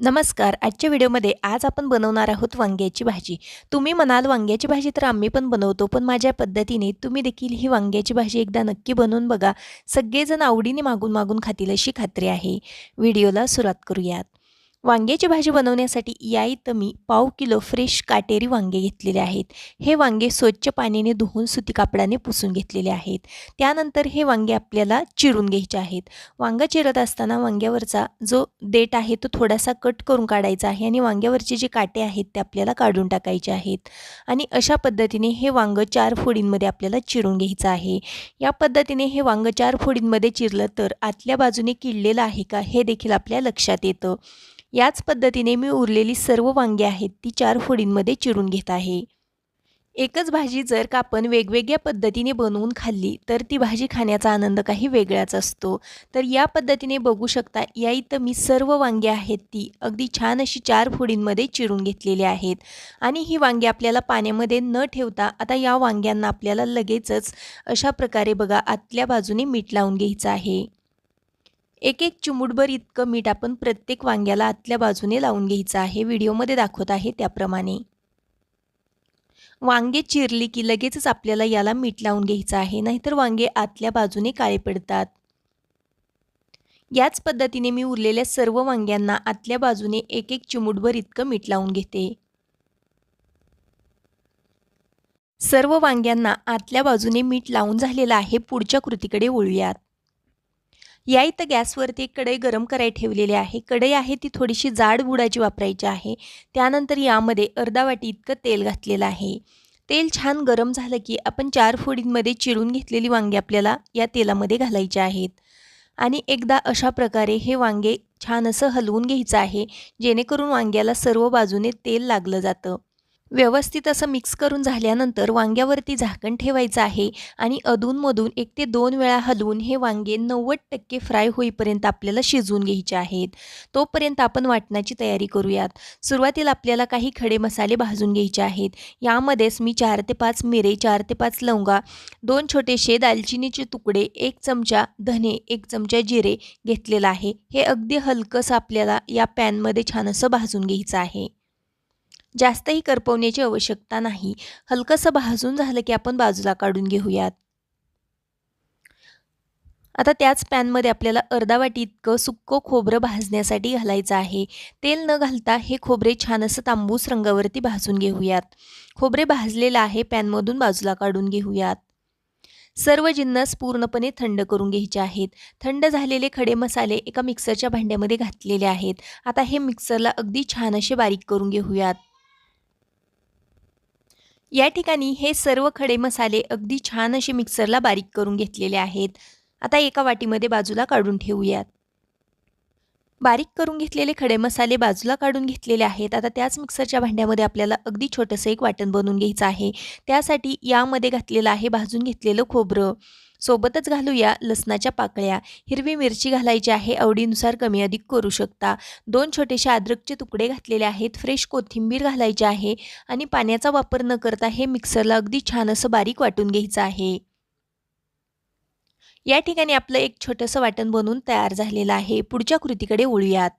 नमस्कार. आजच्या व्हिडिओमध्ये आज आपण बनवणार आहोत वांग्याची भाजी. तुम्ही म्हणाल वांग्याची भाजी तर आम्ही पण बनवतो पण माझ्या पद्धतीने तुम्ही देखील ही वांग्याची भाजी एकदा नक्की बनवून बघा. सगळेजण आवडीने मागून मागून खातील अशी खात्री आहे. व्हिडिओला सुरुवात करूयात. वांग्याची भाजी बनवण्यासाठी या इथं मी पाव किलो फ्रेश काटेरी वांगे घेतलेले आहेत. हे वांगे स्वच्छ पाण्याने धुवून सुती कापडाने पुसून घेतलेले आहेत. त्यानंतर हे वांगे आपल्याला चिरून घ्यायचे आहेत. वांगं चिरत असताना वांग्यावरचा जो देठ आहे तो थोडासा कट करून काढायचा आहे आणि वांग्यावरचे जे काटे आहेत ते आपल्याला काढून टाकायचे आहेत. आणि अशा पद्धतीने हे वांगं चार फोडींमध्ये आपल्याला चिरून घ्यायचं आहे. या पद्धतीने हे वांगं चार फोडींमध्ये चिरलं तर आतल्या बाजूने किडलेलं आहे का हे देखील आपल्या लक्षात येतं. याच पद्धतीने मी उरलेली सर्व वांगी आहेत ती चार फोडींमध्ये चिरून घेत आहे. एकच भाजी जर का आपण वेगवेगळ्या पद्धतीने बनवून खाल्ली तर ती भाजी खाण्याचा आनंद काही वेगळाच असतो. तर या पद्धतीने बघू शकता या इथं मी सर्व वांगी आहेत ती अगदी छान अशी चार फोडींमध्ये चिरून घेतलेली आहेत. आणि ही वांगी आपल्याला पाण्यामध्ये न ठेवता आता या वांग्यांना आपल्याला लगेचच अशा प्रकारे बघा आतल्या बाजूने मीठ लावून घ्यायचं आहे. एक एक चिमुटभर इतकं मीठ आपण प्रत्येक वांग्याला आतल्या बाजूने लावून घ्यायचं आहे. व्हिडिओमध्ये दाखवत आहे त्याप्रमाणे. वांगे चिरली की लगेचच आपल्याला याला मीठ लावून घ्यायचं आहे. नाहीतर वांगे आतल्या बाजूने काळे पडतात. याच पद्धतीने मी उरलेल्या सर्व वांग्यांना आतल्या बाजूने एक एक चिमुटभर इतकं मीठ लावून घेते. सर्व वांग्यांना आतल्या बाजूने मीठ लावून झालेलं आहे. पुढच्या कृतीकडे वळूयात. या इथं गॅसवरती एक कढई गरम करायला ठेवलेली आहे. कढई आहे ती थोडीशी जाड बुडाची वापरायची आहे. त्यानंतर यामध्ये अर्धा वाटी इतकं तेल घातलेलं आहे. तेल छान गरम झालं की आपण चार फोडींमध्ये चिरून घेतलेली वांगे आपल्याला या तेलामध्ये घालायचे आहेत. आणि एकदा अशा प्रकारे हे वांगे छान असं हलवून घ्यायचं आहे जेणेकरून वांग्याला सर्व बाजूने तेल लागलं जातं. व्यवस्थित असं मिक्स करून झाल्यानंतर वांग्यावरती झाकण ठेवायचं आहे आणि अधूनमधून एक ते दोन वेळा हलवून हे वांगे नव्वद टक्के फ्राय होईपर्यंत आपल्याला शिजवून घ्यायचे आहेत. तोपर्यंत आपण वाटण्याची तयारी करूयात. सुरुवातीला आपल्याला काही खडे मसाले भाजून घ्यायचे आहेत. यामध्येच मी चार ते पाच मिरे चार ते पाच लवंगा दोन छोटेसे दालचिनीचे तुकडे एक चमचा धने एक चमचा जिरे घेतलेला आहे. हे अगदी हलकंसं आपल्याला या पॅनमध्ये छान असं भाजून घ्यायचं आहे. जास्तही करपवण्याची आवश्यकता नाही. हलकंसं भाजून झालं की आपण बाजूला काढून घेऊयात. आता त्याच पॅनमध्ये आपल्याला अर्धा वाटी इतकं सुक्कं खोबरं भाजण्यासाठी घालायचं आहे. तेल न घालता हे खोबरे छान असं तांबूस रंगावरती भाजून घेऊयात. खोबरे भाजलेलं आहे पॅनमधून बाजूला काढून घेऊयात. सर्व जिन्नस पूर्णपणे थंड करून घ्यायचे आहेत. थंड झालेले खडे मसाले एका मिक्सरच्या भांड्यामध्ये घातलेले आहेत. आता हे मिक्सरला अगदी छान असे बारीक करून घेऊयात. या ठिकाणी हे सर्व खडे मसाले अगदी छान असे मिक्सरला बारीक करून घेतलेले आहेत. आता एका वाटीमध्ये बाजूला काढून ठेवूयात. बारीक करून घेतलेले खडे मसाले बाजूला काढून घेतलेले आहेत. आता त्याच मिक्सरच्या भांड्यामध्ये आपल्याला अगदी छोटंसं एक वाटण बनवून घ्यायचं आहे. त्यासाठी यामध्ये घातलेलं आहे भाजून घेतलेलं खोबरं. सोबतच घालूया लसणाच्या पाकळ्या. हिरवी मिरची घालायची आहे आवडीनुसार कमी अधिक करू शकता. दोन छोटेसे अद्रकचे तुकडे घातलेले आहेत फ्रेश कोथिंबीर घालायची आहे आणि पाण्याचा वापर न करता हे मिक्सरला अगदी छान असं बारीक वाटून घ्यायचं आहे. या ठिकाणी आपलं एक छोटंसं वाटण बनवून तयार झालेलं आहे. पुढच्या कृतीकडे वळूयात.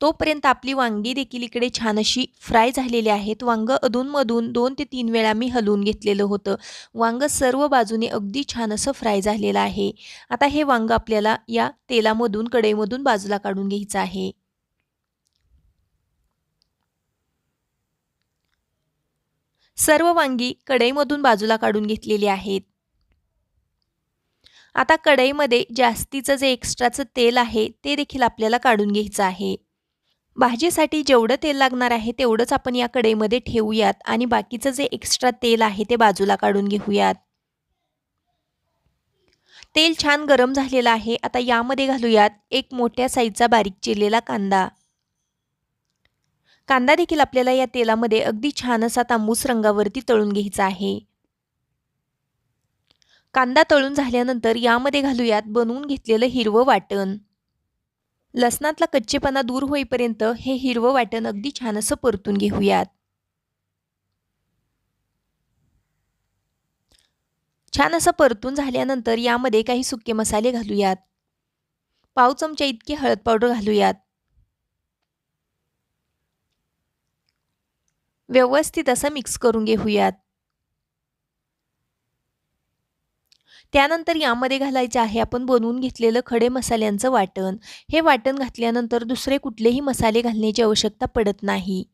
तोपर्यंत आपली वांगी देखील इकडे छान अशी फ्राय झालेली आहेत. वांग अधूनमधून दोन ते तीन वेळा मी हलवून घेतलेलं होतं. वांग सर्व बाजूने अगदी छान असं फ्राय झालेलं आहे. आता हे वांग आपल्याला या तेलामधून कढईमधून बाजूला काढून घ्यायचं आहे. सर्व वांगी कढईमधून बाजूला काढून घेतलेली आहेत. आता कढईमध्ये जास्तीचं जे एक्स्ट्राचं तेल आहे ते देखील आपल्याला काढून घ्यायचं आहे. भाजीसाठी जेवढं तेल लागणार आहे तेवढंच आपण या कढईमध्ये ठेवूयात आणि बाकीचं जे एक्स्ट्रा तेल आहे ते बाजूला काढून घेऊयात. तेल छान गरम झालेलं आहे. आता यामध्ये घालूयात एक मोठ्या साईजचा बारीक चिरलेला कांदा. कांदा देखील आपल्याला या तेलामध्ये अगदी छान असा तांबूस रंगावरती तळून घ्यायचा आहे. कांदा तळून झाल्यानंतर यामध्ये घालूयात बनवून घेतलेलं हिरवं वाटण. लसणातला कच्चेपणा दूर होईपर्यंत हे हिरवं वाटण अगदी छान असं परतून घेऊयात. छान असं परतून झाल्यानंतर यामध्ये काही सुके मसाले घालूयात. पाव चमच्या इतकी हळद पावडर घालूयात. व्यवस्थित असं मिक्स करून घेऊयात. त्यानंतर यामध्ये घालायचे आहे आपण बनवून घेतलेलं खडे मसाल्यांचं वाटण. हे वाटण घातल्यानंतर दुसरे कुठलेही मसाले घालण्याची आवश्यकता पडत नाही.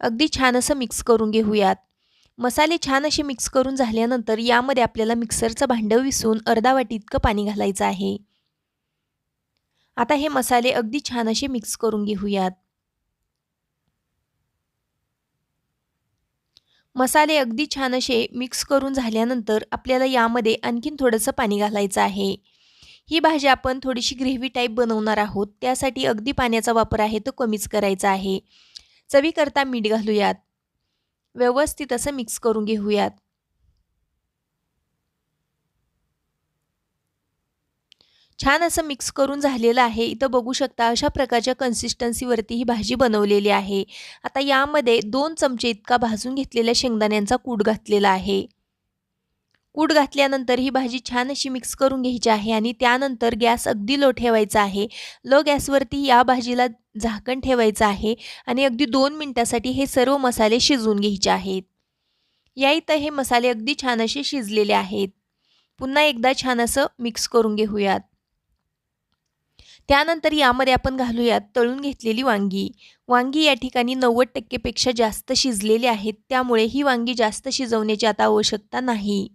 अगदी छान असं मिक्स करून घेऊयात. मसाले छान असे मिक्स करून झाल्यानंतर यामध्ये आपल्याला मिक्सरचं भांडं विसून अर्धा वाटी इतकं पाणी घालायचं आहे. आता हे मसाले अगदी छान असे मिक्स करून घेऊयात. मसाले अगदी छान असे मिक्स करून झाल्यानंतर आपल्याला यामध्ये आणखीन थोडंसं पाणी घालायचं आहे. ही भाजी आपण थोडीशी ग्रेव्ही टाईप बनवणार आहोत. त्यासाठी अगदी पाण्याचा वापर आहे तो कमीच करायचा आहे. चवीकरता मीठ घालूयात. व्यवस्थित असं मिक्स करून घेऊयात. छान असं मिक्स करून झालेलं आहे. इथं बघू शकता अशा प्रकारच्या कन्सिस्टन्सीवरती ही भाजी बनवलेली आहे. आता यामध्ये दोन चमचे इतका भाजून घेतलेल्या शेंगदाण्यांचा कूट घातलेला आहे. कूट घातल्यानंतर ही भाजी छान अशी मिक्स करून घ्यायची आहे आणि त्यानंतर गॅस अगदी लो ठेवायचा आहे. लो गॅसवरती या भाजीला झाकण ठेवायचं आहे आणि अगदी दोन मिनटासाठी हे सर्व मसाले शिजवून घ्यायचे आहेत. या इथं हे मसाले अगदी छान असे शिजलेले आहेत. पुन्हा एकदा छान असं मिक्स करून घेऊयात. त्यानंतर यामध्ये आपण घालूयात तळून घेतलेली वांगी. वांगी या ठिकाणी नव्वद टक्केपेक्षा जास्त शिजलेली आहेत. त्यामुळे ही वांगी जास्त शिजवण्याची आता आवश्यकता नाही.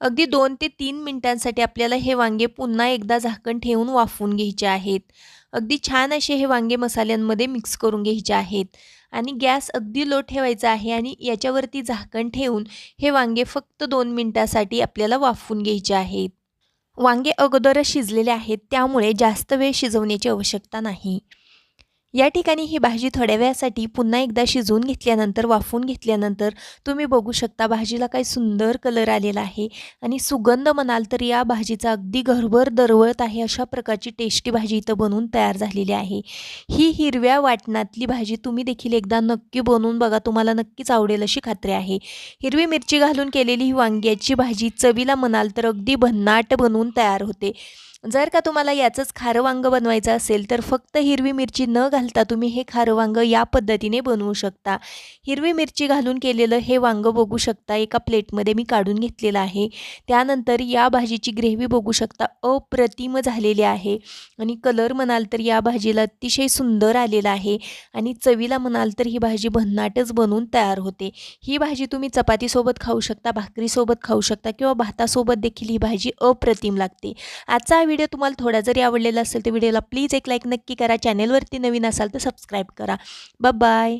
अगदी दोन ते तीन मिनिटांसाठी आपल्याला हे वांगे पुन्हा एकदा झाकण ठेवून वाफवून घ्यायचे आहेत. अगदी छान असे हे वांगे मसाल्यांमध्ये मिक्स करून घ्यायचे आहेत. आणि गॅस अगदी लो ठेवायचा आहे आणि याच्यावरती झाकण ठेवून हे वांगे फक्त दोन मिनटासाठी आपल्याला वाफवून घ्यायचे आहेत. वांगे अगोदरच शिजलेले आहेत त्यामुळे जास्त वेळ शिजवण्याची आवश्यकता नाही. या ठिकाणी ही भाजी थोड्या वेळासाठी पुन्हा एकदा शिजवून घेतल्यानंतर वाफवून घेतल्यानंतर तुम्ही बघू शकता भाजीला काही सुंदर कलर आलेला आहे आणि सुगंध म्हणाल तर या भाजीचा अगदी घरभर दरवळत आहे अशा प्रकारची टेस्टी भाजी इथं बनवून तयार झालेली आहे. ही हिरव्या वाटणातली भाजी तुम्ही देखील एकदा नक्की बनवून बघा तुम्हाला नक्कीच आवडेल अशी खात्री आहे. हिरवी मिरची घालून केलेली ही वांग्याची भाजी चवीला म्हणाल तर अगदी भन्नाट बनवून तयार होते. जर का तुम्हाला याचंच खारं वांग बनवायचं असेल तर फक्त हिरवी मिरची न घालता तुम्ही हे खारं वांग या पद्धतीने बनवू शकता. हिरवी मिरची घालून केलेलं हे वांग बघू शकता. एका प्लेटमध्ये मी काढून घेतलेलं आहे. त्यानंतर या भाजीची ग्रेव्ही बघू शकता. अप्रतिम झालेली आहे. आणि कलर म्हणाल तर या भाजीला अतिशय सुंदर आलेला आहे. आणि चवीला म्हणाल तर ही भाजी भन्नाटच बनवून तयार होते. ही भाजी तुम्ही चपातीसोबत खाऊ शकता भाकरीसोबत खाऊ शकता किंवा भातासोबत देखील ही भाजी अप्रतिम लागते. आजचा व्हिडिओ तुम्हाला थोडा जरी आवडलेला असेल तर व्हिडिओला प्लीज एक लाईक नक्की करा. चॅनेलवरती नवीन असाल तर सबस्क्राईब करा. बाय